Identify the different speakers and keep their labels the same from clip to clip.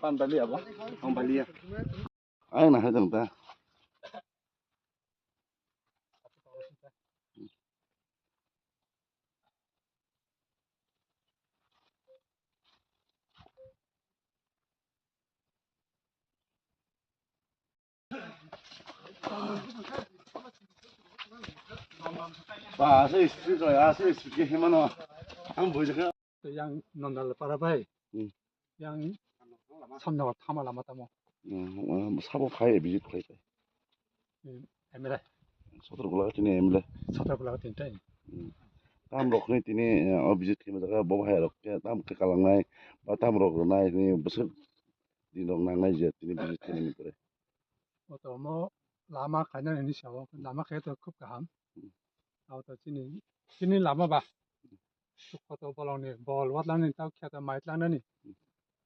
Speaker 1: 放 Bali 呀，放 Bali 呀。哎，哪哈等待？啊，是，么咯？不这个，这样弄得了，巴拉呗。嗯。 ya. Ay, nah, itu ta. Ba, saya istri tu ya, saya istri ke mana? Ang boleh ke?
Speaker 2: 또 양 논달 바라바이
Speaker 1: 응.
Speaker 2: 양 삼나가 타마 남았다 뭐
Speaker 1: Hmm, sabo khai visit khai.
Speaker 2: 에메라
Speaker 1: Sotor gula tini emle.
Speaker 2: 서다블라가 된다
Speaker 1: Tam rok ni tini o visit ke mata bo hai rok ke tam ke kalang nai ba tam rok nai ni besar di rok nang nai je tini visit ke ni pare.
Speaker 2: 또 뭐 라마 가냐 니 샤워 라마 가도 급감 아우또 지니 지니 라마 봐 그것도 볼랑니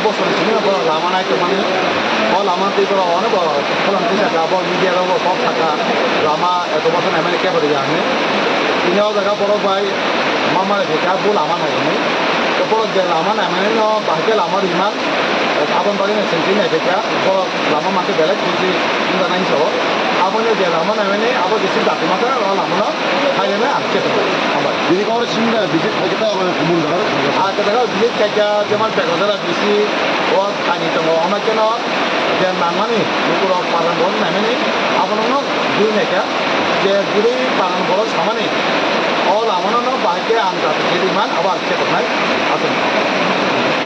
Speaker 3: মহল অনেক বছর ছিল বড় লামা নাই তো মানে ও লামা তুই বড় অনেক বড় ফলন দিয়ে থাকা বড় মিডিয়া লোক সব থাকা লামা এত বছর আমেরিকা করে যাবে তিনিও জায়গা বড় ভাই, মামার ভেকা বউ লামা নাই। তো বড় যে লামা নাই মানে বাকি লামার ইমান। আবন বাড়ি সেন্টি নাই ভেকা বড় লামা মাকে বেলেগ বুঝি জানাই সব? আবনে যে লামা নাই মানে আবার বেশি জাতি মাথা লামা খাইলে আজকে আমার
Speaker 1: dini ko sinda visit khai ta ba kumun da
Speaker 3: আর দেখা বিলেজ থেকে যেমন পেগদলা বেশি ও খানি তো আমার কেন যে নামানি নুকুর পালন বল নামেনি আপনার দুই নেকা যে দুই পালন বল সমানে অল আমার বাকি আনতে ইমান আবার খেতে নাই আসেন